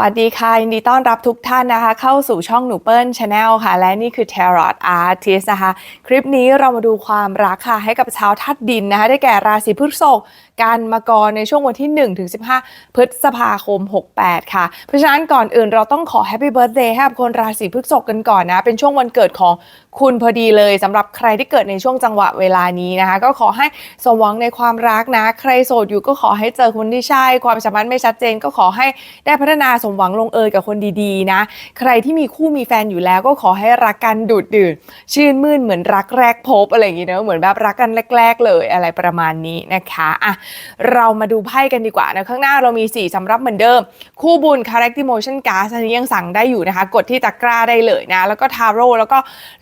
วัสดีค่ะยินดีต้อนรับทุกท่านนะคะ เข้าสู่ช่องหนูเปิ้ลชาแนลค่ะ และนี่คือ Tarot Artist นะคะ คลิปนี้เรามาดูความรักค่ะ ให้กับชาวธาตุดินนะคะ ได้แก่ราศีพฤษภ กันมากรในช่วงวันที่ 1 ถึง 15 พฤษภาคม 68 ค่ะ เพราะฉะนั้นก่อนอื่นเราต้องขอ Happy Birthday ให้กับคนราศีพฤษภกันก่อนนะ เป็นช่วงวันเกิดของคุณพอดีเลยสำหรับใครที่เกิดในช่วงจังหวะเวลานี้นะคะ ก็ขอให้สมหวังในความรักนะ ใครโสดอยู่ก็ขอให้เจอคนที่ใช่ ความสัมพันไม่ชัดเจนก็ขอให้ได้พัฒนาสมหวังลงเอยกับคนดีๆนะ ใครที่มีคู่มีแฟนอยู่แล้วก็ขอให้รักกันดูดดื่นชื่นมื่นเหมือนรักแรกพบอะไรอย่างงี้เนอะเหมือนแบบรักกันแรก ๆ เลยอะไรประมาณนี้นะคะอะเรามาดูไพ่กันดีกว่านะข้างหน้าเรามี 4สำรับเหมือนเดิม คู่บุญ Character Emotion Card อันนี้ยังสั่งได้อยู่นะคะ กดที่ตะกร้าได้เลยนะ แล้วก็ Tarot แล้วก็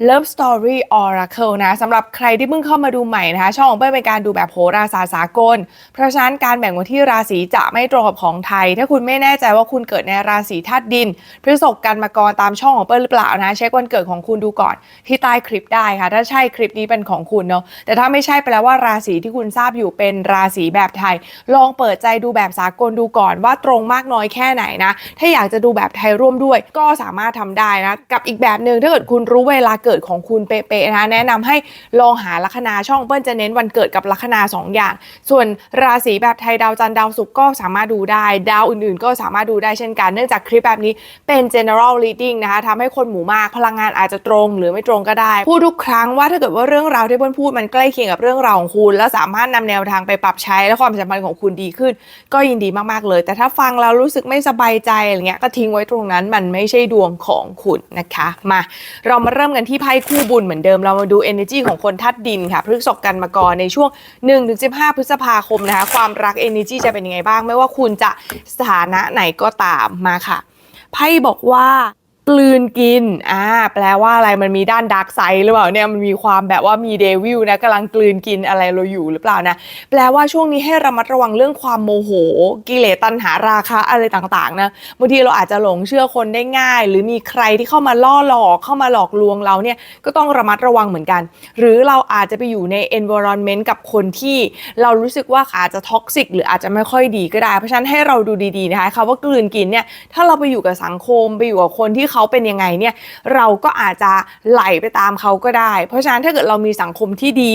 Love Story Oracle นะสำหรับใครที่เพิ่งเข้ามาดูใหม่นะคะ ช่องของเป้เป็นการดูแบบโหราศาสตร์สากล เพราะฉะนั้นการแบ่งวันที่ราศีจะไม่ตรงกับของไทย ถ้าคุณไม่แน่ใจว่าคุณเกิดในราศีธาตุดินพฤษภกันมากรตามช่องของเปิ้ลหรือเปล่านะเช็ควันเกิดของคุณดูก่อนที่ใต้คลิปได้ค่ะ ถ้าใช่คลิปนี้เป็นของคุณเนาะแต่ถ้าไม่ใช่แปแล้ว่าราศีที่คุณทราบอยู่เป็นราศีแบบไทย ลองเปิดใจดูแบบสากลดูก่อนว่าตรงมากน้อยแค่ไหนนะ ถ้าอยากจะดูแบบไทยร่วมด้วย ก็สามารถทำได้นะกับอีกแบบหนึ่งถ้าเกิดคุณรู้เวลาเกิดของคุณเป๊ะๆนะแนะนำให้ลองหาลัคนาช่องเปิ้ลจะเน้นวันเกิดกับลัคนาสองอย่าง ส่วนราศีแบบไทยดาวจันทร์ดาวศุกร์ก็สามารถดูได้ ดาวอื่นๆ ก็สามารถดูได้เช่นกัน เนื่องจากคลิปแบบนี้เป็น general reading นะคะทำให้คนหมู่มากพลังงานอาจจะตรงหรือไม่ตรงก็ได้ พูดทุกครั้งว่าถ้าเกิดว่าเรื่องราวที่เปิ้ลพูดมันใกล้เคียงกับเรื่องราวของคุณ แล้วสามารถนำแนวทางไปปรับใช้และความสัมพันธ์ของคุณดีขึ้น ก็ยินดีมากๆเลย แต่ถ้าฟังแล้วรู้สึกไม่สบายใจอะไรเงี้ยก็ทิ้งไว้ตรงนั้นมันไม่ใช่ดวงของคุณนะคะ มา เรามาเริ่มกันที่ไพ่คู่บุญเหมือนเดิมเรามาดู energy ของคนทัดดินค่ะพฤกษภกันมากรในช่วง 1-15 พฤษภาคมนะคะความรัก energy จะเป็นยังไงบ้าง ไม่ว่าคุณจะสถานะไหนก็ตามมาค่ะไพ่บอกว่า กลืนกิน อ่า แปลว่าอะไร มันมีด้านดาร์กไซด์หรือเปล่าเนี่ย มันมีความแบบว่ามีเดวิลนะกำลังกลืนกินอะไรเราอยู่หรือเปล่านะ แปลว่าช่วงนี้ให้ระมัดระวังเรื่องความโมโห กิเลสตัณหาราคะอะไรต่างๆนะ บางทีเราอาจจะหลงเชื่อคนได้ง่าย หรือมีใครที่เข้ามาล่อหลอก เข้ามาหลอกลวงเราเนี่ย ก็ต้องระมัดระวังเหมือนกัน หรือเราอาจจะไปอยู่ใน environment กับคนที่เรารู้สึกว่าอาจจะท็อกซิกหรืออาจจะไม่ค่อยดีก็ได้ เพราะฉะนั้นให้เราดูดีๆนะคะคำว่ากลืนกินเนี่ย ถ้าเราไปอยู่กับสังคม ไปอยู่กับคนที่เขาเป็นยังไงเนี่ยเราก็อาจจะไหลไปตามเขาก็ได้ เพราะฉะนั้นถ้าเกิดเรามีสังคมที่ดี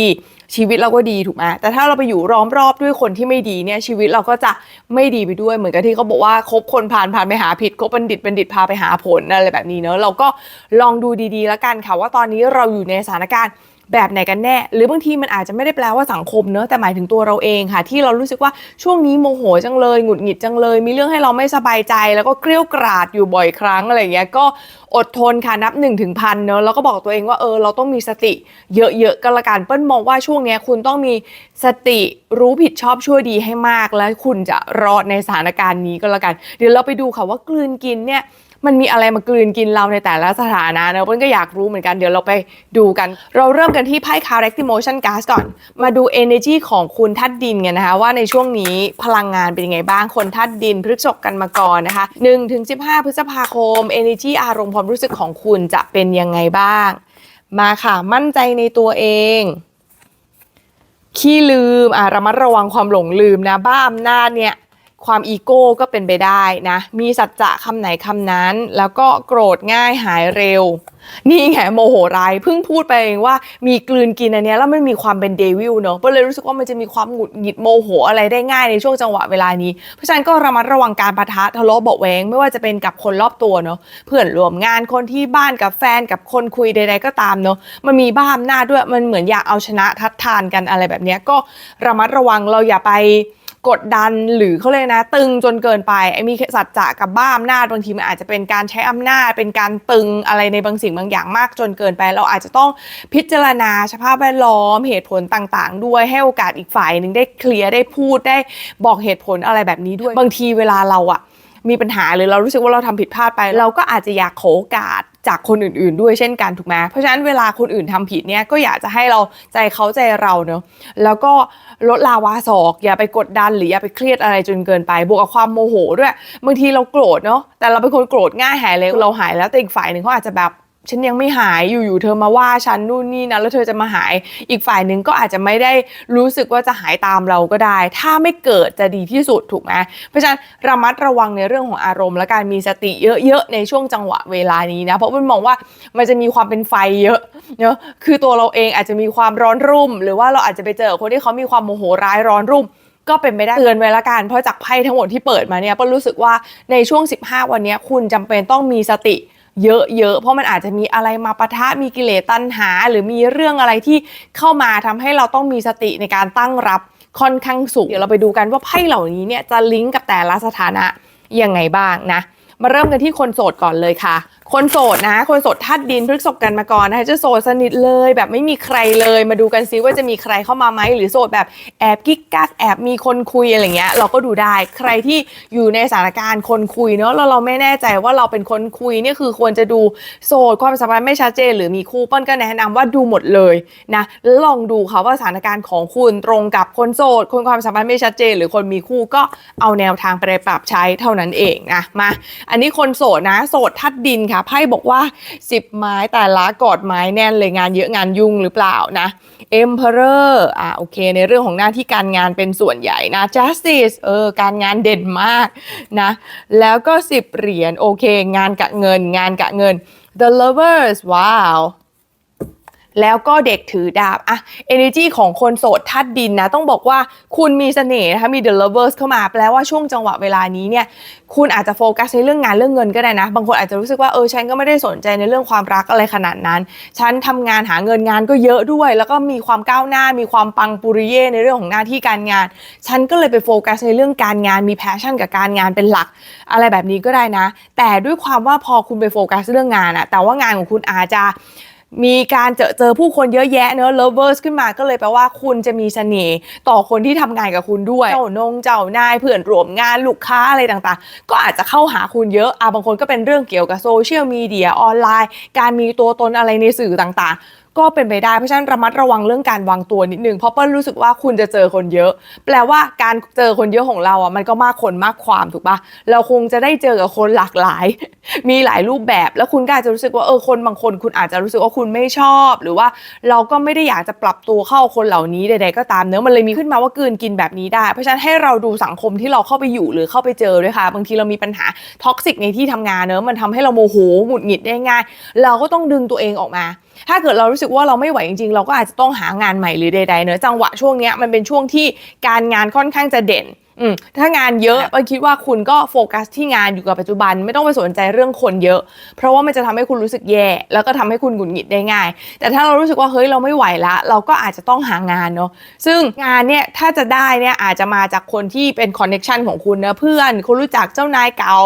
ชีวิตเราก็ดีถูกไหมแต่ถ้าเราไปอยู่ล้อมรอบด้วยคนที่ไม่ดีเนี่ยชีวิตเราก็จะไม่ดีไปด้วยเหมือนกับที่เขาบอกว่าคบคนผ่านผ่านไปหาผิดคบบัณฑิตบัณฑิตพาไปหาผลอะไรแบบนี้เนอะเราก็ลองดูดีๆ แล้วกันค่ะว่าตอนนี้เราอยู่ในสถานการณ์ แบบไหนกันแน่ หรือบางทีมันอาจจะไม่ได้แปลว่าสังคมเนอะแต่หมายถึงตัวเราเองค่ะ ที่เรารู้สึกว่าช่วงนี้โมโหจังเลยหงุดหงิดจังเลย มีเรื่องให้เราไม่สบายใจ แล้วก็เกลี้ยวกราดอยู่บ่อยครั้งอะไรเงี้ยก็อดทนค่ะนับ1นถึงพันเนอะแล้วก็บอกตัวเองว่าเออเราต้องมีสติเยอะๆก็แล้วกันเปิ้ลมองว่าช่วงนี้คุณต้องมีสติรู้ผิดชอบชั่วดีให้มาก แล้วคุณจะรอดในสถานการณ์นี้ก็แล้วกัน เดี๋ยวเราไปดูค่ะว่ากลืนกินเนี่ย มันมีอะไรมากลืนกินเราในแต่ละสถานะเนะเปิ้ลก็อยากรู้เหมือนกันเดี๋ยวเราไปดูกัน เราเริ่มกันที่ไพ่ Character Motion Gas ก่อน มาดู energy ของคุณทัดดินกันนะคะ ว่าในช่วงนี้พลังงานเป็นยังไงบ้างคนทัดดินพฤกษภกันมาก่อนนะคะ1ถึง15 พฤษภาคม energy อารมณ์ความรู้สึกของคุณจะเป็นยังไงบ้าง มาค่ะมั่นใจในตัวเองขี้ลืมอะระมัดระวังความหลงลืมนะบ้าอำนาจเนี่ย ความอีโก้ก็เป็นไปได้นะ มีสัจจะคำไหนคำนั้น แล้วก็โกรธง่ายหายเร็ว นี่ไงโมโหร้ายเพิ่งพูดไปเองว่ามีกลืนกินอันนี้แล้วมันมีความเป็นเดวิลเนอะก็เลยรู้สึกว่ามันจะมีความหงุดหงิดโมโหอะไรได้ง่ายในช่วงจังหวะเวลานี้ เพราะฉะนั้นก็ระมัดระวังการปะทะทะเลาะเบาแวงไม่ว่าจะเป็นกับคนรอบตัวเนอะเพื่อนร่วมงานคนที่บ้านกับแฟนกับคนคุยใด ๆ ก็ตามเนอะมันมีบ้าอำนาจด้วยมันเหมือนอยากเอาชนะทัดทานกันอะไรแบบนี้ก็ระมัดระวังเราอย่าไป กดดันหรือเขาเลยกนะ ตึงจนเกินไปไอ้มีสัจจะกับบ้าอำนาจบางทีมันอาจจะเป็นการใช้อำนาจ เป็นการตึงอะไรในบางสิ่งบางอย่างมากจนเกินไป เราอาจจะต้องพิจารณาสภาพแวดล้อมเหตุผลต่างๆ ด้วยให้โอกาสอีกฝ่ายหนึ่งได้เคลียร์ได้พูดได้บอกเหตุผลอะไรแบบนี้ด้วยบางทีเวลาเราอะมีปัญหาหรือเรารู้สึกว่าเราทำผิดพลาดไป เราก็อาจจะอยากขอโอกาส จากคนอื่นๆด้วยเช่นกันถูกไหมเพราะฉะนั้นเวลาคนอื่นทำผิดเนี่ยก็อยากจะให้เราใจเขาใจเราเนอะแล้วก็ลดลาวาศอก อย่าไปกดดันหรืออย่าไปเครียดอะไรจนเกินไป บวกกับความโมโหด้วยบางทีเราโกรธเนาะแต่เราเป็นคนโกรธง่ายหายเลยเราหายแล้วแต่อีกฝ่ายหนึ่งเขาอาจจะแบบ ฉันยังไม่หายอยู่ๆเธอมาว่าฉันนู่นนี่นะแล้วเธอจะมาหายอีกฝ่ายหนึ่งก็อาจจะไม่ได้รู้สึกว่าจะหายตามเราก็ได้ ถ้าไม่เกิดจะดีที่สุดถูกไหมเพราะฉะนั้นระมัดระวังในเรื่องของอารมณ์ และการมีสติเยอะๆในช่วงจังหวะเวลานี้นะเพราะมันมองว่ามันจะมีความเป็นไฟเยอะเนาะคือตัวเราเองอาจจะมีความร้อนรุ่ม หรือว่าเราอาจจะไปเจอคนที่เขามีความโมโหร้ายร้อนรุ่มก็เป็นไปได้เตือนไว้ละกันเพราะจากไพ่ทั้งหมดที่เปิดมาเนี่ยก็รู้สึกว่าในช่วง 15 วันนี้คุณจำเป็นต้องมีสติ เยอะๆ เพราะมันอาจจะมีอะไรมาปะทะมีกิเลสตัณหา หรือมีเรื่องอะไรที่เข้ามาทำให้เราต้องมีสติในการตั้งรับค่อนข้างสูง เดี๋ยวเราไปดูกันว่าไพ่เหล่านี้เนี่ยจะลิงก์กับแต่ละสถานะยังไงบ้างนะ มาเริ่มกันที่คนโสดก่อนเลยค่ะ คนโสดนะ คนโสดธาตุดินพฤกษกกันมาก่อนนะคะจะโสดสนิทเลยแบบไม่มีใครเลยมาดูกันซิว่าจะมีใครเข้ามาไหมหรือโสดแบบแอบกิ๊กกักแอบมีคนคุยอะไรเงี้ย เราก็ดูได้ใครที่อยู่ในสถานการณ์คนคุยเนาะแล้วเราไม่แน่ใจว่าเราเป็นคนคุยเนี่ยคือควรจะดูโสดความสัมพันธ์ไม่ชัดเจน หรือมีคู่เปิ้ลก็แนะนำว่าดูหมดเลยนะแล้วลองดูค่ะว่าสถานการณ์ของคุณตรงกับคนโสดคนความสัมพันธ์ไม่ชัดเจน หรือคนมีคู่ก็เอาแนวทางไปปรับใช้เท่านั้นเองนะมาอันนี้คนโสดนะโสดทัดดินค่ะไพ่บอกว่า 10 ไม้แต่ละกอดไม้แน่นเลยงานเยอะงานยุ่งหรือเปล่านะ Emperor อ่าโอเคในเรื่องของหน้าที่การงานเป็นส่วนใหญ่นะ Justice เออการงานเด่นมากนะแล้วก็ 10 เหรียญโอเค งานกะเงิน งานกะเงิน The Lovers ว้าว แล้วก็เด็กถือดาบอะ energy ของคนโสดทัดดินนะ ต้องบอกว่าคุณมีเสน่ห์นะคะมี the lovers เข้ามาแปลว่าช่วงจังหวะเวลานี้เนี่ยคุณอาจจะโฟกัสในเรื่องงานเรื่องเงินก็ได้นะ บางคนอาจจะรู้สึกว่าเออฉันก็ไม่ได้สนใจในเรื่องความรักอะไรขนาดนั้น ฉันทำงานหาเงินงานก็เยอะด้วย แล้วก็มีความก้าวหน้ามีความปังปุริเย่ในเรื่องของหน้าที่การงาน ฉันก็เลยไปโฟกัสในเรื่องการงานมีแพชชั่นกับการงานเป็นหลัก อะไรแบบนี้ก็ได้นะ แต่ด้วยความว่าพอคุณไปโฟกัสเรื่องงานอะแต่ว่างานของคุณอาจจะ มีการเจอเจอผู้คนเยอะแยะเนอะ lovers ขึ้นมาก็เลยแปลว่าคุณจะมีเสน่ห์ต่อคนที่ทำงานกับคุณด้วย เจ้านงเจ้านายเพื่อนร่วมงานลูกค้าอะไรต่างๆ ก็อาจจะเข้าหาคุณเยอะอะบางคนก็เป็นเรื่องเกี่ยวกับโซเชียลมีเดียออนไลน์ การมีตัวตนอะไรในสื่อต่างๆ ก็เป็นไปได้เพราะฉะนั้นระมัดระวังเรื่องการวางตัวนิดนึงเพราะเปิ้ลรู้สึกว่าคุณจะเจอคนเยอะ แปลว่าการเจอคนเยอะของเราอะมันก็มากคนมากความถูกปะเราคงจะได้เจอกับคนหลากหลาย มีหลายรูปแบบ แล้วคุณก็อาจจะรู้สึกว่าเออคนบางคนคุณอาจจะรู้สึกว่าคุณไม่ชอบ หรือว่าเราก็ไม่ได้อยากจะปรับตัวเข้าคนเหล่านี้ใดๆก็ตามเนื้อมันเลยมีขึ้นมาว่ากืนกินแบบนี้ได้ เพราะฉะนั้นให้เราดูสังคมที่เราเข้าไปอยู่หรือเข้าไปเจอด้วยค่ะ บางทีเรามีปัญหาท็อกซิกในที่ทำงานเนอะมันทำให้เราโมโหหงุดหงิดได้ง่าย เราก็ต้องดึงตัวเองออกมา ถ้าเกิดเรารู้สึกว่าเราไม่ไหวจริงๆ เราก็อาจจะต้องหางานใหม่หรือใดๆเนอะจังหวะช่วงเนี้ยมันเป็นช่วงที่การงานค่อนข้างจะเด่น อืมถ้างานเยอะเปิ้ลคิดว่าคุณก็โฟกัสที่งานอยู่กับปัจจุบัน ไม่ต้องไปสนใจเรื่องคนเยอะ เพราะว่ามันจะทำให้คุณรู้สึกแย่ แล้วก็ทำให้คุณหงุดหงิดได้ง่าย แต่ถ้าเรารู้สึกว่าเฮ้ยเราไม่ไหวละ เราก็อาจจะต้องหางานเนาะซึ่งงานเนี่ยถ้าจะได้เนี่ยอาจจะมาจากคนที่เป็นคอนเน็ชันของคุณนะเพื่อนคุณรู้จักเจ้านายเก่า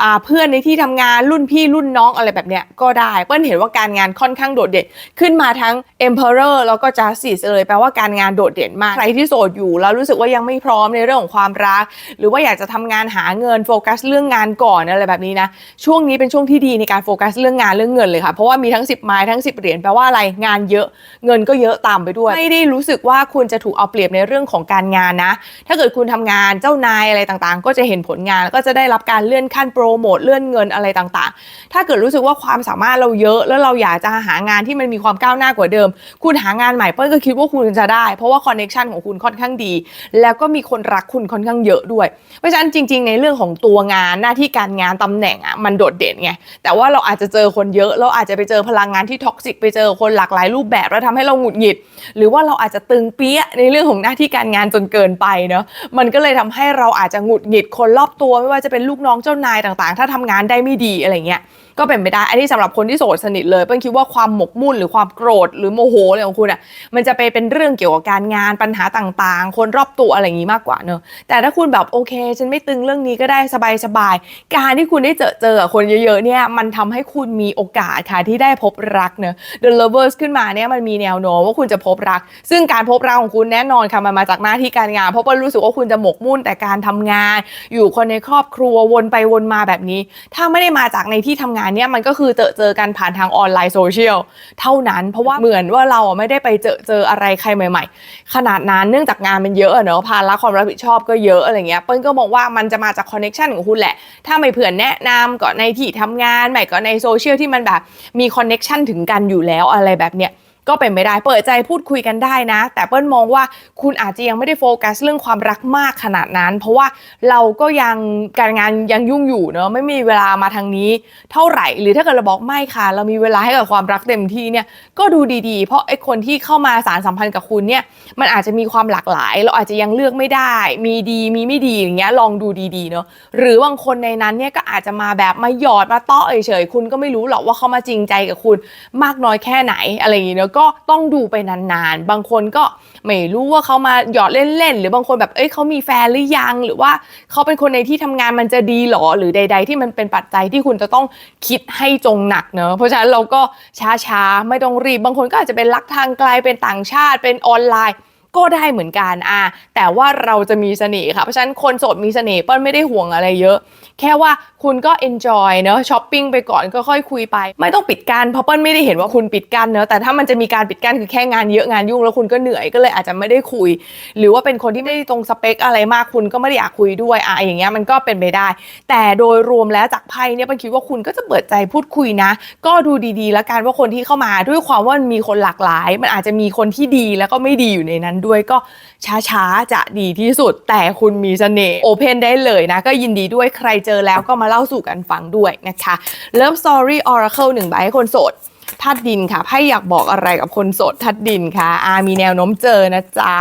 อ่าเพื่อนในที่ทำงานรุ่นพี่รุ่นน้องอะไรแบบเนี้ยก็ได้เปิ้ลเห็นว่าการงานค่อนข้างโดดเด่นขึ้นมาทั้ง Emperor แล้วก็ Justice เลยแปลว่าการงานโดดเด่นมากใครที่โสดอยู่แล้วรู้สึกว่ายังไม่พร้อมในเรื่องของความรัก หรือว่าอยากจะทำงานหาเงินโฟกัสเรื่องงานก่อนอะไรแบบนี้นะช่วงนี้เป็นช่วงที่ดีในการโฟกัสเรื่องงานเรื่องเงินเลยค่ะเพราะว่ามีทั้ง 10 ไม้ทั้ง 10 เหรียญแปลว่าอะไรงานเยอะเงินก็เยอะตามไปด้วย ไม่ได้รู้สึกว่าคุณจะถูกเอาเปรียบในเรื่องของการงานนะ ถ้าเกิดคุณทำงานเจ้านายอะไรต่างๆ ก็จะเห็นผลงานแล้วก็จะได้รับการเลื่อนขั้นโปรโมทเลื่อนเงินอะไรต่างๆ ถ้าเกิดรู้สึกว่าความสามารถเราเยอะ แล้วเราอยากจะหางานที่มันมีความก้าวหน้ากว่าเดิม คุณหางานใหม่เปิ้ลก็คิดว่าคุณจะได้ เพราะว่าคอนเน็ชันของคุณค่อนข้างดี แล้วก็มีคนรักคุณค่อนข้างเยอะด้วย เพราะฉะนั้นจริง ๆ ในเรื่องของตัวงานหน้าที่การงานตำแหน่งอะมันโดดเด่นไงแต่ว่าเราอาจจะเจอคนเยอะเราอาจจะไปเจอพลังงานที่ท็อกซิกไปเจอคนหลากหลายรูปแบบแล้วทำให้เราหงุดหงิด หรือว่าเราอาจจะตึงเปี้ยในเรื่องของหน้าที่การงานจนเกินไปเนาะมันก็เลยทำให้เราอาจจะหงุดหงิดคนรอบตัวไม่ว่าจะเป็นลูกน้องเจ้านายต่างๆ ถ้าทำงานได้ไม่ดีอะไรเงี้ย ก็เป็นไปได้ อันนี้สำหรับคนที่โสดสนิทเลยเปิ้ลคิดว่าความหมกมุ่นหรือความโกรธหรือโมโหอะไรของคุณอะมันจะไปเป็นเรื่องเกี่ยวกับการงานปัญหาต่างๆ คนรอบตัวอะไรอย่างนี้มากกว่าเนอะแต่ถ้าคุณแบบโอเค ฉันไม่ตึงเรื่องนี้ก็ได้สบายๆการที่คุณได้เจอเจอกับคนเยอะๆเนี่ยมันทำให้คุณมีโอกาสค่ะที่ได้พบรักเนอะ The Lovers ขึ้นมาเนี่ยมันมีแนวโน้มว่าคุณจะพบรัก ซึ่งการพบรักของคุณแน่นอนค่ะมันมาจากหน้าที่การงาน เพราะเปิ้ลรู้สึกว่าคุณจะหมกมุ่นแต่การทำงาน อยู่คนในครอบครัววนไปวนมาแบบนี้ ถ้าไม่ได้มาจากในที่ทำงานานเนี่ยมันก็คือเจอเจอกันผ่านทางออนไลน์โซเชียลเท่านั้น เพราะว่าเหมือนว่าเราไม่ได้ไปเจอเจออะไรใครใหม่ ๆ ขนาดนั้นเนื่องจากงานมันเยอะเนอะภาระความรับผิดชอบก็เยอะอะไรเงี้ยเปิ้ลก็มองว่ามันจะมาจากคอนเน็ชันของคุณแหละ ถ้าไม่เผื่อนแนะนำก็ในที่ทำงานใหม่ก็ในโซเชียลที่มันแบบมีคอนเน็ชันถึงกันอยู่แล้วอะไรแบบเนี้ย ก็เป็นไม่ได้เปิดใจพูดคุยกันได้นะ แต่เปิ้ลมองว่าคุณอาจจะยังไม่ได้โฟกัสเรื่องความรักมากขนาดนั้น เพราะว่าเราก็ยังการงานยังยุ่งอยู่เนอะไม่มีเวลามาทางนี้เท่าไหร่ หรือถ้าเกิดเราบอกไม่ค่ะ เรามีเวลาให้กับความรักเต็มที่เนี่ยก็ดูดีๆ เพราะไอ้คนที่เข้ามาสารสัมพันธ์กับคุณเนี่ยมันอาจจะมีความหลากหลาย เราอาจจะยังเลือกไม่ได้ มีดีมีไม่ดีอย่างเงี้ยลองดูดีๆเนอะหรือบางคนในนั้นเนี่ยก็อาจจะมาแบบมาหยอดมาเตาะเฉยๆคุณก็ไม่รู้หรอกว่าเขามาจริงใจกับคุณมากน้อยแค่ไหนอะไรอย่างเงี้ยเนอะก็ต้องดูไปนานๆ บางคนก็ไม่รู้ว่าเขามาหยอดเล่นๆ หรือบางคนแบบเอ้ยเขามีแฟนหรือยัง หรือว่าเขาเป็นคนในที่ทำงานมันจะดีหรอ หรือใด ๆ ที่มันเป็นปัจจัยที่คุณจะต้องคิดให้จงหนักเนอะเพราะฉะนั้นเราก็ช้าๆ ไม่ต้องรีบ บางคนก็อาจจะเป็นรักทางไกล เป็นต่างชาติ เป็นออนไลน์ก็ได้เหมือนกันอะแต่ว่าเราจะมีเสน่ห์ค่ะ เพราะฉะนั้นคนโสดมีเสน่ห์เปิ้ลไม่ได้ห่วงอะไรเยอะ แค่ว่าคุณก็ enjoy เนอะช้อปปิ้งไปก่อนก็ค่อยคุยไป ไม่ต้องปิดกั้นเพราะเปิ้ลไม่ได้เห็นว่าคุณปิดกั้นเนอะแต่ถ้ามันจะมีการปิดกั้นคือแค่งานเยอะงานยุ่งแล้วคุณก็เหนื่อยก็เลยอาจจะไม่ได้คุย หรือว่าเป็นคนที่ไม่ได้ตรงสเปคอะไรมากคุณก็ไม่ได้อยากคุยด้วยอะอย่างเงี้ยมันก็เป็นไปได้ แต่โดยรวมแล้วจากไพ่เนี่ยเปิ้ลคิดว่าคุณก็จะเปิดใจพูดคุยนะ ก็ดูดีๆ แล้วกันว่าคนที่เข้ามาด้วยความว่ามันมีคนหลากหลาย มันอาจจะมีคนที่ดีแล้วก็ไม่ดีอยู่ในนั้นด้วยก็ช้าๆจะดีที่สุด แต่คุณมีเสน่ห์โอเพนได้เลยนะ ก็ยินดีด้วยใครเจอแล้วก็มาเล่าสู่กันฟังด้วยนะคะ Love Story Oracle หนึ่งใบให้คนโสด ทัดดินค่ะไพ่อยากบอกอะไรกับคนโสดทัดดินค่ะอามีแนวโน้มเจอนะจ๊ะ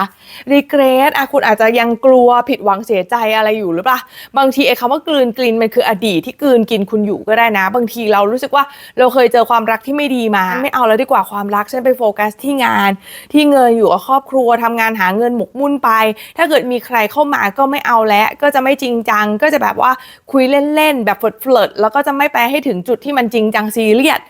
รีเกรสอะคุณอาจจะยังกลัวผิดหวังเสียใจอะไรอยู่หรือเปล่าบางทีไอ้คำว่ากลืนกลินมันคืออดีตที่กลืนกินคุณอยู่ก็ได้นะ บางทีเรารู้สึกว่าเราเคยเจอความรักที่ไม่ดีมา ไม่เอาแล้วดีกว่าความรักฉันไปโฟกัสที่งาน ที่เงินอยู่กับครอบครัวทำงานหาเงินหมกมุ่นไป ถ้าเกิดมีใครเข้ามาก็ไม่เอาแล้วก็จะไม่จริงจังก็จะแบบว่าคุยเล่นๆแบบเฟิร์ดๆแล้วก็จะไม่ไปให้ถึงจุดที่มันจริงจังซีเรียส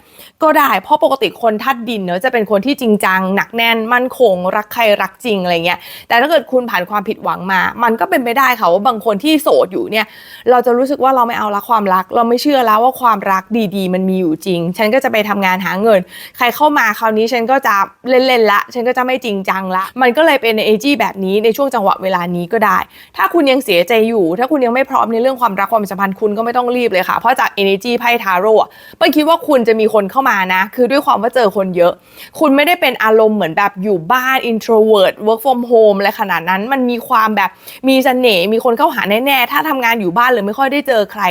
ก็ได้ เพราะปกติคนทัดดินเนอะจะเป็นคนที่จริงจังหนักแน่นมั่นคง รักใครรักจริงอะไรเงี้ยแต่ถ้าเกิดคุณผ่านความผิดหวังมา มันก็เป็นไปได้ค่ะว่าบางคนที่โสดอยู่เนี่ย เราจะรู้สึกว่าเราไม่เอาละความรัก เราไม่เชื่อแล้วว่าความรักดีๆ มันมีอยู่จริง ฉันก็จะไปทำงานหาเงิน ใครเข้ามาคราวนี้ฉันก็จะเล่นๆละ ฉันก็จะไม่จริงจังละ มันก็เลยเป็นในเอจีแบบนี้ในช่วงจังหวะเวลานี้ก็ได้ ถ้าคุณยังเสียใจอยู่ ถ้าคุณยังไม่พร้อมในเรื่องความรักความสัมพันธ์คุณก็ไม่ต้องรีบเลยค่ะเพราะจาก energy ไพ่ทาโร่อะเปิ้ลคิดว่าคุณจะมีคนเข้ามานะ คือด้วยความว่าเจอคนเยอะ คุณไม่ได้เป็นอารมณ์เหมือนแบบอยู่บ้าน introvert work from home อะไรขนาดนั้น มันมีความแบบมีเสน่ห์มีคนเข้าหาแน่ๆ ถ้าทำงานอยู่บ้านหรือไม่ค่อยได้เจอใคร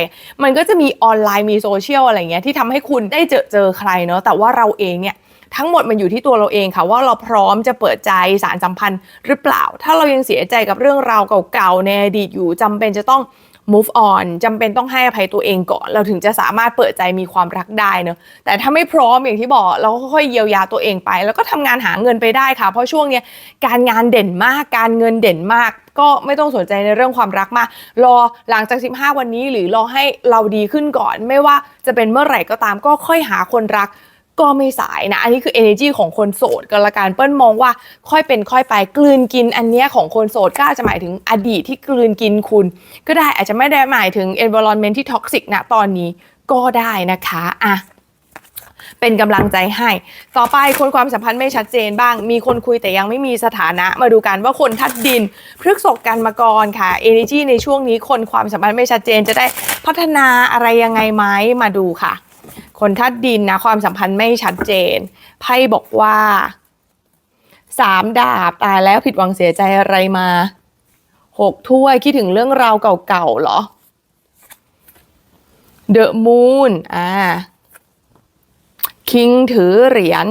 มันก็จะมีออนไลน์มีโซเชียลอะไรเงี้ยที่ทำให้คุณได้เจอเจอใครเนาะแต่ว่าเราเองเนี่ยทั้งหมดมันอยู่ที่ตัวเราเองค่ะว่าเราพร้อมจะเปิดใจสารสัมพันธ์หรือเปล่า ถ้าเรายังเสียใจกับเรื่องราวเก่าๆในอดีตอยู่จำเป็นจะต้อง move on จำเป็นต้องให้อภัยตัวเองก่อน เราถึงจะสามารถเปิดใจมีความรักได้เนอะแต่ถ้าไม่พร้อมอย่างที่บอก เราก็ค่อยเยียวยาตัวเองไป แล้วก็ทำงานหาเงินไปได้ค่ะ เพราะช่วงเนี้ยการงานเด่นมากการเงินเด่นมาก ก็ไม่ต้องสนใจในเรื่องความรักมาก รอหลังจาก 15 วันนี้หรือรอให้เราดีขึ้นก่อน ไม่ว่าจะเป็นเมื่อไหร่ก็ตามก็ค่อยหาคนรัก ก็ไม่สายนะ อันนี้คือ energy ของคนโสดก็ละกันเปิ้ลมองว่าค่อยเป็นค่อยไปกลืนกินอันเนี้ยของคนโสดก็อาจจะหมายถึงอดีตที่กลืนกินคุณ ก็ได้อาจจะไม่ได้หมายถึง environment ที่ toxic นะตอนนี้ก็ได้นะคะอะเป็นกำลังใจให้ ต่อไปคนความสัมพันธ์ไม่ชัดเจนบ้าง มีคนคุยแต่ยังไม่มีสถานะ มาดูกันว่าคนทัดดินพฤกษกกันมากรค่ะ energy ในช่วงนี้คนความสัมพันธ์ไม่ชัดเจนจะได้พัฒนาอะไรยังไงไหมมาดูค่ะ คนทัดดินนะความสัมพันธ์ไม่ชัดเจน ไพ่บอกว่าสามดาบตายแล้วผิดหวังเสียใจอะไรมาหกถ้วยคิดถึงเรื่องราวเก่าๆเหรอเดอะมูนอ่าคิงถือเหรียญ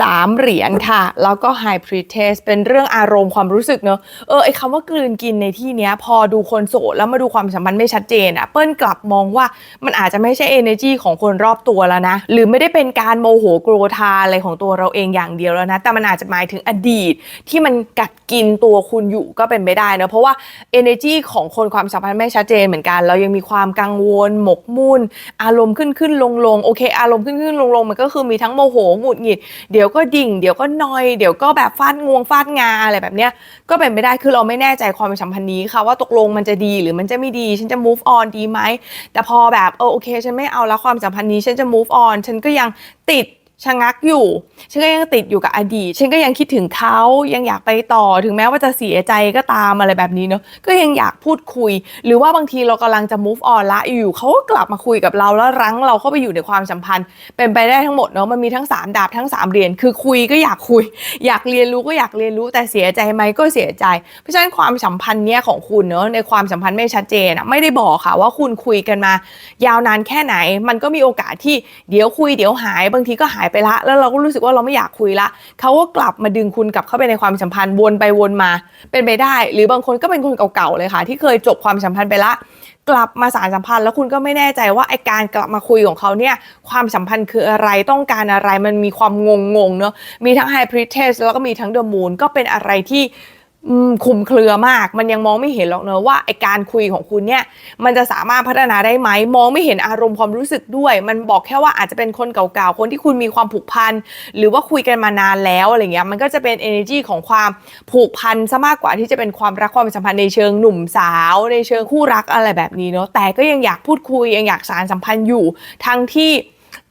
สามเหรียญค่ะ แล้วก็ไฮพรีเทสเป็นเรื่องอารมณ์ความรู้สึกเนอะเออไอคำว่ากลืนกินในที่เนี้ย พอดูคนโสดแล้วมาดูความสัมพันธ์ไม่ชัดเจนอะเปิ้ลกลับมองว่ามันอาจจะไม่ใช่ energy ของคนรอบตัวแล้วนะ หรือไม่ได้เป็นการโมโหโกรธาอะไรของตัวเราเองอย่างเดียวแล้วนะ แต่มันอาจจะหมายถึงอดีต ที่มันกัดกินตัวคุณอยู่ก็เป็นไปได้เนอะเพราะว่า energy ของคนความสัมพันธ์ไม่ชัดเจนเหมือนกัน เรายังมีความกังวล หมกมุ่น อารมณ์ขึ้นขึ้นลงลงโอเค อารมณ์ขึ้นขึ้นลงลงมันก็คือมีทั้งโมโหหงุดหงิดเดี๋ยวี๋ยวก็ดิ่ง เดี๋ยวก็นอย เดี๋ยวก็แบบฟาดงวงฟาดงาอะไรแบบเนี้ย ก็เป็นไปได้คือเราไม่แน่ใจความสัมพันธ์นี้ค่ะว่าตกลงมันจะดีหรือมันจะไม่ดี ฉันจะ move on ดีไหม แต่พอแบบเออโอเค ฉันไม่เอาแล้วความสัมพันธ์นี้ฉันจะ move on ฉันก็ยังติด ชะงักอยู่ ฉันก็ยังติดอยู่กับอดีต ฉันก็ยังคิดถึงเขายังอยากไปต่อ ถึงแม้ว่าจะเสียใจก็ตามอะไรแบบนี้เนาะ ก็ยังอยากพูดคุย หรือว่าบางทีเรากำลังจะ move on ละอยู่เขาก็กลับมาคุยกับเราแล้วรั้งเราเข้าไปอยู่ในความสัมพันธ์ เป็นไปได้ทั้งหมดเนาะ มันมีทั้ง 3 ดาบทั้ง 3เหรียญ คือคุยก็อยากคุย อยากเรียนรู้ก็อยากเรียนรู้ แต่เสียใจไหมก็เสียใจ เพราะฉะนั้นความสัมพันธ์เนี้ยของคุณเนาะ ในความสัมพันธ์ไม่ชัดเจนไม่ได้บอกค่ะว่าคุณคุยกันมา ยาวนานแค่ไหน มันก็มีโอกาสที่เดี๋ยวคุยเดี๋ยวหาย บางทีก็หายไปละ แล้วเราก็รู้สึกว่าเราไม่อยากคุยละเขาก็กลับมาดึงคุณกลับเข้าไปในความสัมพันธ์วนไปวนมา เป็นไปได้ หรือบางคนก็เป็นคนเก่าๆเลยค่ะ ที่เคยจบความสัมพันธ์ไปละ กลับมาสารสัมพันธ์ แล้วคุณก็ไม่แน่ใจว่าไอการกลับมาคุยของเขาเนี่ยความสัมพันธ์คืออะไรต้องการอะไรมันมีความงงๆเนอะมีทั้งไฮพริเทสแล้วก็มีทั้งเดอะมูนก็เป็นอะไรที่ คุมเครือมาก มันยังมองไม่เห็นหรอกเนอะว่าไอการคุยของคุณเนี่ย มันจะสามารถพัฒนาได้ไหม มองไม่เห็นอารมณ์ความรู้สึกด้วย มันบอกแค่ว่าอาจจะเป็นคนเก่าๆ คนที่คุณมีความผูกพัน หรือว่าคุยกันมานานแล้วอะไรเงี้ย มันก็จะเป็น energy ของความผูกพันซะมากกว่าที่จะเป็นความรักความสัมพันธ์ในเชิงหนุ่มสาว ในเชิงคู่รักอะไรแบบนี้เนาะ แต่ก็ยังอยากพูดคุยยังอยากสารสัมพันธ์อยู่ ทั้งที่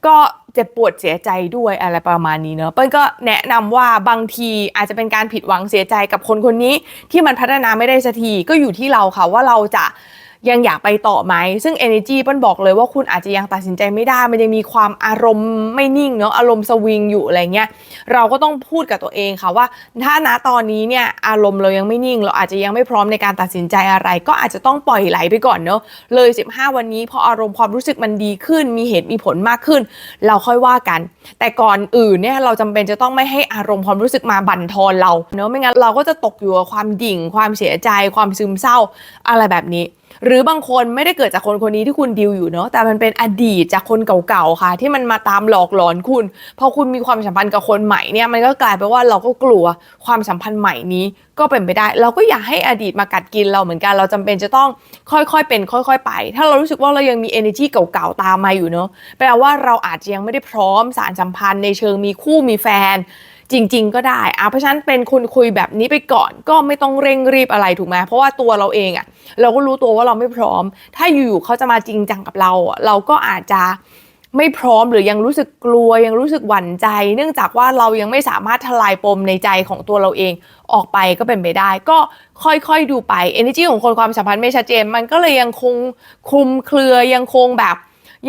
ก็เจ็บปวดเสียใจด้วยอะไรประมาณนี้เนาะเปิ้ลก็แนะนำว่าบางทีอาจจะเป็นการผิดหวังเสียใจกับคนคนนี้ที่มันพัฒนาไม่ได้สักทีก็อยู่ที่เราค่ะว่าเราจะ ยังอยากไปต่อไหม ซึ่ง energy เปิ้ลบอกเลยว่าคุณอาจจะยังตัดสินใจไม่ได้ มันยังมีความอารมณ์ไม่นิ่งเนาะอารมณ์สวิงอยู่อะไรเงี้ยเราก็ต้องพูดกับตัวเองค่ะว่า ถ้าณตอนนี้เนี่ยอารมณ์เรายังไม่นิ่ง เราอาจจะยังไม่พร้อมในการตัดสินใจอะไร ก็อาจจะต้องปล่อยไหลไปก่อนเนาะเลย 15 วันนี้พออารมณ์ความรู้สึกมันดีขึ้น มีเหตุมีผลมากขึ้น เราค่อยว่ากัน แต่ก่อนอื่นเนี่ยเราจำเป็นจะต้องไม่ให้อารมณ์ความรู้สึกมาบั่นทอนเราเนาะไม่งั้นเราก็จะตกอยู่กับความดิ่ง ความเสียใจ ความซึมเศร้าอะไรแบบนี้ หรือบางคนไม่ได้เกิดจากคนคนนี้ที่คุณดิวอยู่เนาะแต่มันเป็นอดีตจากคนเก่าๆค่ะ ที่มันมาตามหลอกหลอนคุณ พอคุณมีความสัมพันธ์กับคนใหม่เนี่ยมันก็กลายไปนว่าเราก็กลัวความสัมพันธ์ใหม่นี้ก็เป็นไปได้ เราก็อยากให้อดีตมากัดกินเราเหมือนกัน เราจำเป็นจะต้องค่อยๆเป็น ค่อย ๆ ไป ถ้าเรารู้สึกว่าเรายังมี energy เก่าๆตามมาอยู่เนาะแปลว่าเราอาจจะยังไม่ได้พร้อมสารสัมพันธ์ในเชิงมีคู่มีแฟน จริง ๆ ก็ได้อะเพราะฉะนั้นเป็นคุณคุยแบบนี้ไปก่อนก็ไม่ต้องเร่งรีบอะไรถูกไหมเพราะว่าตัวเราเองอะ่ะเราก็รู้ตัวว่าเราไม่พร้อม ถ้าอยู่ๆเขาจะมาจริงจังกับเรา เราก็อาจจะไม่พร้อมหรือยังรู้สึกกลัวยังรู้สึกหวั่นใจ เนื่องจากว่าเรายังไม่สามารถทลายปมในใจของตัวเราเองออกไปก็เป็นไปได้ ก็ค่อยๆดูไป energy ของคนความสัมพันธ์ไม่ชัดเจน มันก็เลยยังคงคลุมเครือยังคงแบบ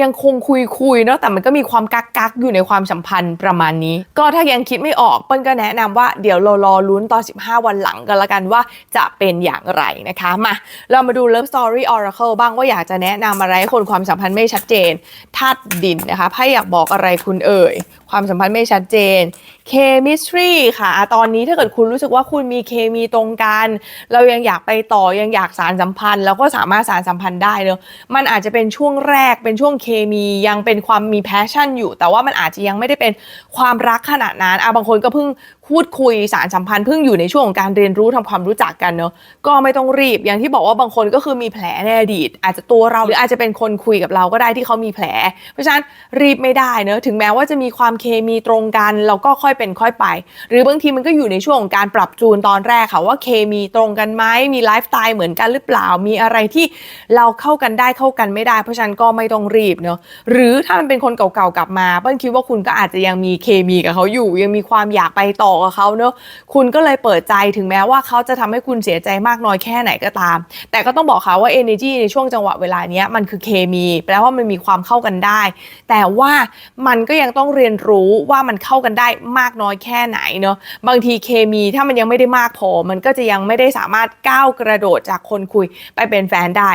ยังคงคุยคุยเนาะแต่มันก็มีความกักกักอยู่ในความสัมพันธ์ประมาณนี้ ก็ถ้ายังคิดไม่ออกเปิ้ลก็แนะนำว่าเดี๋ยวเรารอลุ้นตอน 15 วันหลังกันละกันว่าจะเป็นอย่างไรนะคะมาเรามาดู Love Story Oracle บ้างว่าอยากจะแนะนำอะไรให้คนความสัมพันธ์ไม่ชัดเจนธาตุดินนะคะไพ่อยากบอกอะไรคุณเอ่ยความสัมพันธ์ไม่ชัดเจนเคมิสทรีค่ะ ตอนนี้ถ้าเกิดคุณรู้สึกว่าคุณมีเคมีตรงกัน เรายังอยากไปต่อยังอยากสารสัมพันธ์ แล้วก็สามารถสารสัมพันธ์ได้เนอะมันอาจจะเป็นช่วงแรกเป็นช่วงเคมียังเป็นความมีแพชชั่นอยู่ แต่ว่ามันอาจจะยังไม่ได้เป็นความรักขนาดนั้นอะบางคนก็เพิ่ง พูดคุยสารสัมพันธ์เพิ่งอยู่ในช่วงของการเรียนรู้ทำความรู้จักกันเนอะก็ไม่ต้องรีบอย่างที่บอกว่าบางคนก็คือมีแผลในอดีต อาจจะตัวเราหรืออาจจะเป็นคนคุยกับเราก็ได้ที่เขามีแผล เพราะฉะนั้นรีบไม่ได้เนอะถึงแม้ว่าจะมีความเคมีตรงกันเราก็ค่อยเป็นค่อยไป หรือบางทีมันก็อยู่ในช่วงของการปรับจูนตอนแรกค่ะว่าเคมีตรงกันไหมมีไลฟ์สไตล์เหมือนกันหรือเปล่ามีอะไรที่เราเข้ากันได้เข้ากันไม่ได้ เพราะฉะนั้นก็ไม่ต้องรีบเนอะหรือถ้ามันเป็นคนเก่าๆกลับมาเปิ้ลคิดว่าคุณก็อาจจะยังมีเคมีกับเขาอยู่ ยังมีความอยากไปต่อกับเขาเนอะคุณก็เลยเปิดใจถึงแม้ว่าเขาจะทำให้คุณเสียใจมากน้อยแค่ไหนก็ตาม แต่ก็ต้องบอกค่ะว่า energy ในช่วงจังหวะเวลานี้มันคือเคมีแปลว่ามันมีความเข้ากันได้ แต่ว่ามันก็ยังต้องเรียนรู้ว่ามันเข้ากันได้มากน้อยแค่ไหนเนอะบางทีเคมีถ้ามันยังไม่ได้มากพอ มันก็จะยังไม่ได้สามารถก้าวกระโดดจากคนคุยไปเป็นแฟนได้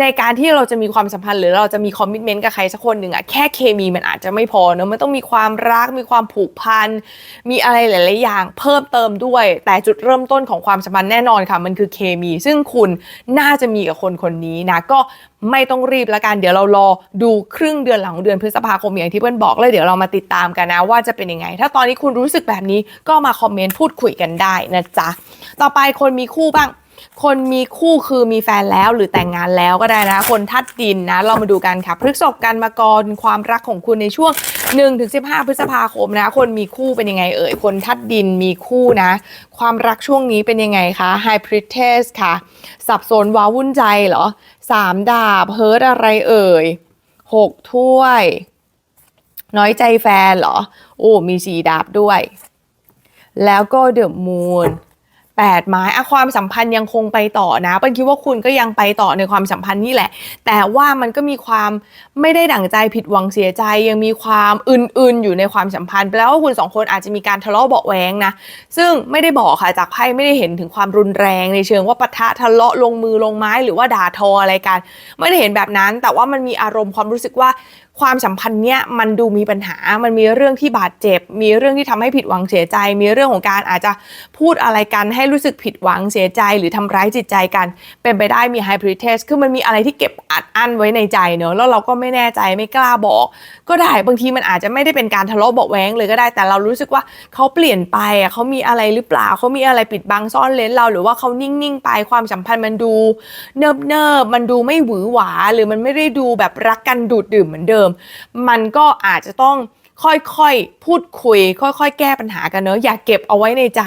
ในการที่เราจะมีความสัมพันธ์หรือเราจะมีคอมมิชเมนต์กับใครสักคนหนึ่งอะแค่เคมีมันอาจจะไม่พอเนอะมันต้องมีความรักมีความผูกพันมีอะไรหลายๆ อย่างเพิ่มเติมด้วย แต่จุดเริ่มต้นของความสัมพันธ์แน่นอนค่ะ มันคือเคมี ซึ่งคุณน่าจะมีกับคนคนนี้นะ ก็ไม่ต้องรีบละกัน เดี๋ยวเรารอดูครึ่งเดือนหลังของเดือนพฤษภาคมอย่างที่เพื่อนบอกเลยเดี๋ยวเรามาติดตามกันนะว่าจะเป็นยังไง ถ้าตอนนี้คุณรู้สึกแบบนี้ก็มาคอมเมนต์พูดคุยกันได้นะจ๊ะ ต่อไปคนมีคู่บ้าง คนมีคู่คือมีแฟนแล้วหรือแต่งงานแล้วก็ได้นะ คนทัดดินนะ เรามาดูกันค่ะพฤกษภกันมากรความรักของคุณในช่วง 1-15 พฤษภาคมนะ คนมีคู่เป็นยังไงเอ่ย คนทัดดินมีคู่นะ ความรักช่วงนี้เป็นยังไงคะ High Priestess ค่ะ สับสนว้าวุ่นใจเหรอสามดาบเฮิร์ตอะไรเอ่ยหกถ้วย น้อยใจแฟนเหรอ โอ้ มีสีดาบด้วย แล้วก็เดอะมูน แปดไม้อะความสัมพันธ์ยังคงไปต่อนะเปิ้ลคิดว่าคุณก็ยังไปต่อในความสัมพันธ์นี่แหละ แต่ว่ามันก็มีความไม่ได้ดั่งใจผิดหวังเสียใจ ยังมีความอื่นๆ อยู่ในความสัมพันธ์แปลว่าคุณสองคนอาจจะมีการทะเลาะเบาะแวงนะซึ่งไม่ได้บอกค่ะจากไพ่ไม่ได้เห็นถึงความรุนแรงในเชิงว่าปะทะทะเลาะลงมือลงไม้หรือว่าด่าทออะไรกัน ไม่ได้เห็นแบบนั้น แต่ว่ามันมีอารมณ์ความรู้สึกว่าความสัมพันธ์เนี้ยมันดูมีปัญหา มันมีเรื่องที่บาดเจ็บ มีเรื่องที่ทำให้ผิดหวังเสียใจ มีเรื่องของการอาจจะพูดอะไรกันให้รู้สึกผิดหวังเสียใจ หรือทำร้ายจิตใจกัน เป็นไปได้มี high p r i t e s คือมันมีอะไรที่เก็บอัดอั้นไว้ในใจเนอะแล้วเราก็ไม่แน่ใจไม่กล้าบอก ก็ได้บางทีมันอาจจะไม่ได้เป็นการทะเลาะเบาะแวงเลยก็ได้แต่เรารู้สึกว่าเขาเปลี่ยนไปอะเขามีอะไรหรือเปล่าเขามีอะไรปิดบังซ่อนเลนเราหรือว่าเขานิ่งๆไปความสัมพันธ์มันดูเนิบเนิบๆมันดูไม่หวือหวา หรือมันไม่ได้ดูแบบรักกันดูดดื่มเหมือนเดิมมันก็อาจจะต้อง ค่อยๆ พูดคุย ค่อยๆ แก้ปัญหากันเนอะอย่าเก็บเอาไว้ในใจ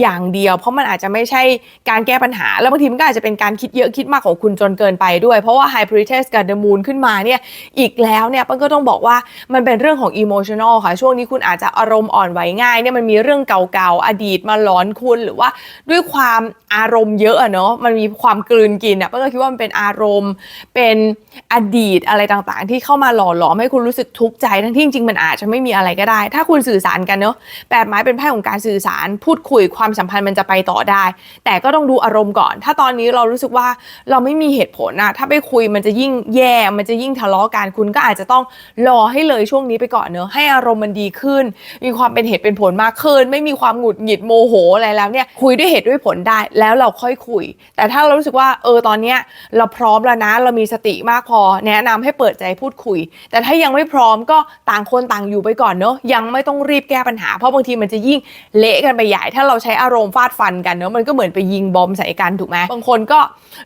อย่างเดียว เพราะมันอาจจะไม่ใช่การแก้ปัญหา แล้วบางทีมันก็อาจจะเป็นการคิดเยอะคิดมากของคุณจนเกินไปด้วย เพราะว่า High Priestess กับ The Moon ขึ้นมาเนี่ยอีกแล้วเนี่ยมันก็ต้องบอกว่ามันเป็นเรื่องของ emotional ค่ะ ช่วงนี้คุณอาจจะอารมณ์อ่อนไหวง่ายเนี่ยมันมีเรื่องเก่าๆ อดีตมาหลอนคุณหรือว่าด้วยความอารมณ์เยอะเนาะมันมีความกลืนกินอะเปิ้ลก็คิดว่ามันเป็นอารมณ์เป็นอดีตอะไรต่างๆ ที่เข้ามาหล่อหลอมให้คุณรู้สึกทุกข์ใจทั้งที่จริงๆมันอาจจะไม่มีอะไรก็ได้ ถ้าคุณสื่อสารกันเนาะแปดไม้เป็นไพ่ของการสื่อสาร พูดคุยความสัมพันธ์มันจะไปต่อได้ แต่ก็ต้องดูอารมณ์ก่อน ถ้าตอนนี้เรารู้สึกว่าเราไม่มีเหตุผลอะถ้าไปคุยมันจะยิ่งแย่ มันจะยิ่งทะเลาะกันคุณก็อาจจะต้องรอให้เลยช่วงนี้ไปก่อนเนอะให้อารมณ์มันดีขึ้น มีความเป็นเหตุเป็นผลมากขึ้น ไม่มีความหงุดหงิดโมโหอะไรแล้วเนี่ยคุยด้วยเหตุด้วยผลได้แล้วเราค่อยคุย แต่ถ้าเรารู้สึกว่าเออตอนเนี้ยเราพร้อมแล้วนะ เรามีสติมากพอ แนะนำให้เปิดใจพูดคุย แต่ถ้ายังไม่พร้อมก็ต่างคนต่างอยู่ไปก่อนเนอะยังไม่ต้องรีบแก้ปัญหา เพราะบางทีมันจะยิ่งเละกันไปใหญ่ ถ้าเราใช้อารมณ์ฟาดฟันกันเนอะมันก็เหมือนไปยิงบอมใส่กันถูกไหมบางคนก็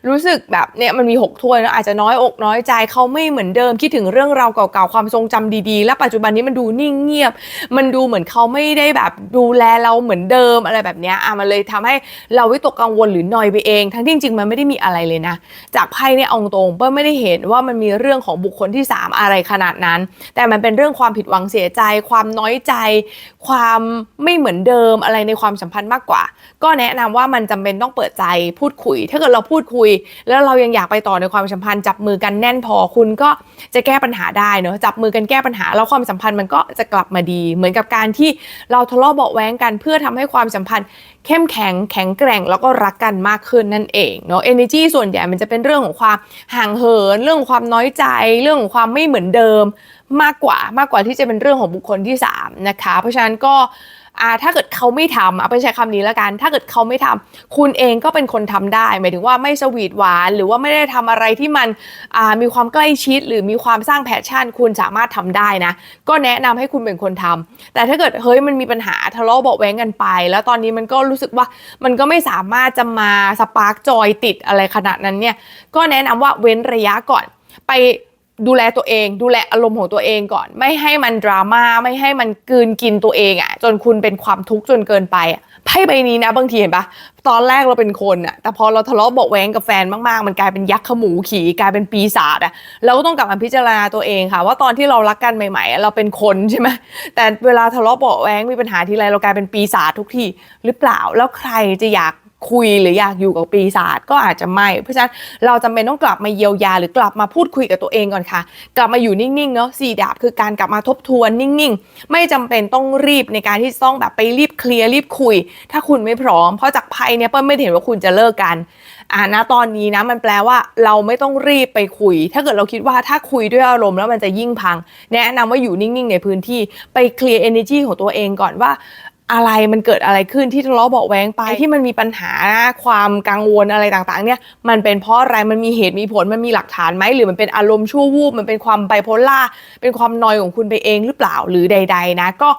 รู้สึกแบบเนี่ยมันมีหกถ้วยเนอะอาจจะน้อยอกน้อยใจเขาไม่เหมือนเดิมคิดถึงเรื่องราวเก่าๆความทรงจำดีๆ และปัจจุบันนี้มันดูนิ่งเงียบ มันดูเหมือนเขาไม่ได้แบบดูแลเราเหมือนเดิมอะไรแบบเนี้ยอะมันเลยทำให้เราวิตกกังวลหรือนอยไปเอง ทั้งที่จริงๆมันไม่ได้มีอะไรเลยนะ จากไพ่เนี่ยอาตรงเปิ้ลไม่ได้เห็นว่ามันมีเรื่องของบุคคลที่ 3 อะไรขนาดนั้น แต่มันเป็นเรื่องความผิดหวังเสียใจ ความน้อยใจ ความไม่เหมือนเดิมอะไรในความสัมพันธ์มากกว่า ก็แนะนำว่ามันจำเป็นต้องเปิดใจพูดคุย ถ้าเกิดเราพูดคุย แล้วเรายังอยากไปต่อในความสัมพันธ์จับมือกันแน่นพอคุณก็จะแก้ปัญหาได้เนอะจับมือกันแก้ปัญหา แล้วความสัมพันธ์มันก็จะกลับมาดี เหมือนกับการที่เราทะเลาะเบาแว้งกันเพื่อทำให้ความสัมพันธ์ เข้มแข็งแข็งแกร่งแล้วก็รักกันมากขึ้นนั่นเองเนาะ energy ส่วนใหญ่มันจะเป็นเรื่องของความห่างเหิน เรื่องของความน้อยใจ เรื่องของความไม่เหมือนเดิม มากกว่ามากกว่าที่จะเป็นเรื่องของบุคคลที่3นะคะเพราะฉะนั้นก็ถ้าเกิดเขาไม่ทำเอาไปใช้คำนี้แล้วกัน ถ้าเกิดเขาไม่ทำคุณเองก็เป็นคนทำได้ หมายถึงว่าไม่สวีทหวาน หรือว่าไม่ได้ทำอะไรที่มันมีความใกล้ชิด หรือมีความสร้างแพชชั่น คุณสามารถทำได้นะ ก็แนะนำให้คุณเป็นคนทำแต่ถ้าเกิดเฮ้ยมันมีปัญหาทะเลาะเบาะแว้งกันไป แล้วตอนนี้มันก็รู้สึกว่ามันก็ไม่สามารถจะมาสปาร์กจอยติดอะไรขนาดนั้นเนี่ยก็แนะนำว่าเว้นระยะก่อนไป ดูแลตัวเอง ดูแลอารมณ์ของตัวเองก่อน ไม่ให้มันดราม่าไม่ให้มันกืนกินตัวเองอะ่ะ จนคุณเป็นความทุกข์จนเกินไปอะไพ่ใบนี้นะบางทีเห็นปะตอนแรกเราเป็นคนอะ่ะแต่พอเราทะเลาะเบาแว้งกับแฟนมากๆ มันกลายเป็นยักษ์ขมูขี่กลายเป็นปีศาจอะ่ะเราก็ต้องกลับมาพิจารณาตัวเองค่ะ ว่าตอนที่เรารักกันใหม่ๆ เราเป็นคนใช่ไหมแต่เวลาทะเลาะเบาแว้งมีปัญหาทีไรเรากลายเป็นปีศาจทุกทีหรือเปล่าแล้วใครจะอยาก คุยหรืออยากอยู่กับปีศาจก็อาจจะไม่ เพราะฉะนั้นเราจำเป็นต้องกลับมาเยียวยาหรือกลับมาพูดคุยกับตัวเองก่อนค่ะ กลับมาอยู่นิ่งๆเนาะสี่ดาบคือการกลับมาทบทวนนิ่งๆ ไม่จำเป็นต้องรีบในการที่ต้องแบบไปรีบเคลียร์รีบคุย ถ้าคุณไม่พร้อม เพราะจากไพ่เนี่ยเปิ้ลไม่เห็นว่าคุณจะเลิกกันอ่านะตอนนี้นะมันแปลว่าเราไม่ต้องรีบไปคุย ถ้าเกิดเราคิดว่าถ้าคุยด้วยอารมณ์แล้วมันจะยิ่งพัง แนะนำว่าอยู่นิ่งๆ ในพื้นที่ไปเคลียร์ energy ของตัวเองก่อนว่า อะไรมันเกิดอะไรขึ้นที่ทะเลาะเบาะแว้งไปที่มันมีปัญหาความกังวลอะไรต่างๆ เนี่ย มันเป็นเพราะอะไรมันมีเหตุมีผลมันมีหลักฐานไหมหรือมันเป็นอารมณ์ชั่ววูบมันเป็นความไบโพล่าเป็นความนอยของคุณไปเองหรือเปล่าหรือใด ๆ นะ ก็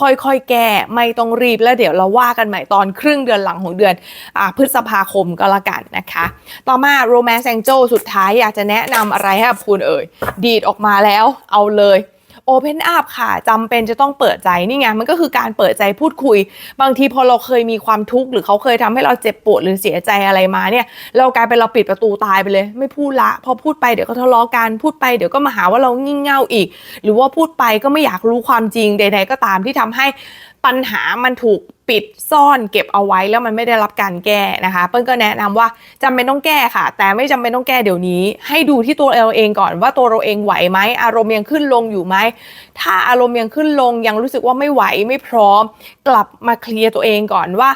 ค่อยๆ แก้ไม่ต้องรีบแล้วเดี๋ยวเราว่ากันใหม่ตอนครึ่งเดือนหลังของเดือนอาพฤษภาคมก็แล้วกันนะคะ ต่อมา Romance Angel สุดท้ายอยากจะแนะนำอะไรให้กับคุณเอ่ยดีดออกมาแล้วเอาเลย Open Up ค่ะจำเป็นจะต้องเปิดใจนี่ไงมันก็คือการเปิดใจพูดคุย บางทีพอเราเคยมีความทุกข์หรือเขาเคยทำให้เราเจ็บปวดหรือเสียใจอะไรมาเนี่ย เรากลายเป็นเราปิดประตูตายไปเลย ไม่พูดละ พอพูดไปเดี๋ยวก็ทะเลาะกันพูดไปเดี๋ยวก็มาหาว่าเรางี่เง่าอีก หรือว่าพูดไปก็ไม่อยากรู้ความจริงใด ๆ ก็ตามที่ทำให้ปัญหามันถูก ปิดซ่อนเก็บเอาไว้แล้วมันไม่ได้รับการแก้นะคะ เปิ้ลก็แนะนำว่าจำเป็นต้องแก้ค่ะ แต่ไม่จำเป็นต้องแก้เดี๋ยวนี้ ให้ดูที่ตัวเราเองก่อนว่าตัวเราเองไหวไหมอารมณ์ยังขึ้นลงอยู่ไหมถ้าอารมณ์ยังขึ้นลงยังรู้สึกว่าไม่ไหวไม่พร้อม กลับมาเคลียร์ตัวเองก่อนว่า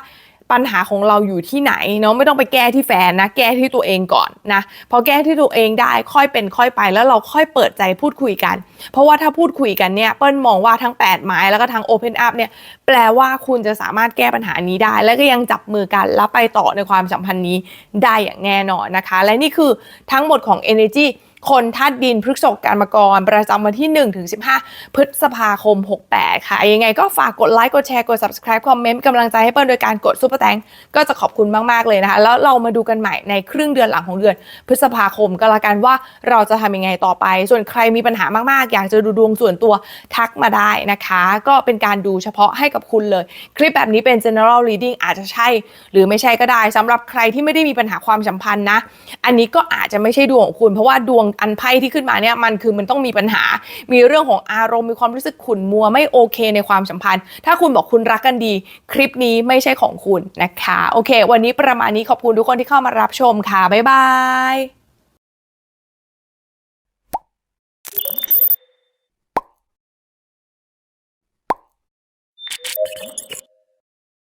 ปัญหาของเราอยู่ที่ไหนเนาะไม่ต้องไปแก้ที่แฟนนะ แก้ที่ตัวเองก่อนนะพอแก้ที่ตัวเองได้ค่อยเป็นค่อยไปแล้วเราค่อยเปิดใจพูดคุยกัน เพราะว่าถ้าพูดคุยกันเนี่ยเปิ้ลมองว่าทั้ง 8 ไม้แล้วก็ทั้ง Open Up เนี่ยแปลว่าคุณจะสามารถแก้ปัญหานี้ได้ แล้วก็ยังจับมือกันแล้วไปต่อในความสัมพันธ์นี้ได้อย่างแน่นอนนะคะ และนี่คือทั้งหมดของ Energy คนธาตุดินพฤกษกการมกร ประจำวันที่1ถึง15 พฤษภาคม 68 ค่ะ ยังไงก็ฝากกดไลค์กดแชร์กด subscribe คอมเมนต์กำลังใจให้เปิ้ลโดยการกดซุปเปอร์แตงก็จะขอบคุณมาก ๆ เลยนะคะ แล้วเรามาดูกันใหม่ในครึ่งเดือนหลังของเดือน พฤษภาคมก็แล้วกันว่าเราจะทำยังไงต่อไป ส่วนใครมีปัญหามาก ๆ อยากจะดูดวงส่วนตัวทักมาได้นะคะ ก็เป็นการดูเฉพาะให้กับคุณเลย คลิปแบบนี้เป็น general reading อาจจะใช่ หรือไม่ใช่ก็ได้สำหรับใครที่ไม่ได้มีปัญหาความสัมพันธ์นะ อันนี้ก็อาจจะไม่ใช่ดวงของคุณเพราะว่าดวงอันไพ่ที่ขึ้นมาเนี่ยมันคือมันต้องมีปัญหา มีเรื่องของอารมณ์มีความรู้สึกขุ่นมัวไม่โอเคในความสัมพันธ์ ถ้าคุณบอกคุณรักกันดี คลิปนี้ไม่ใช่ของคุณนะคะ โอเค วันนี้ประมาณนี้ขอบคุณทุกคนที่เข้ามารับชมค่ะบ๊ายบาย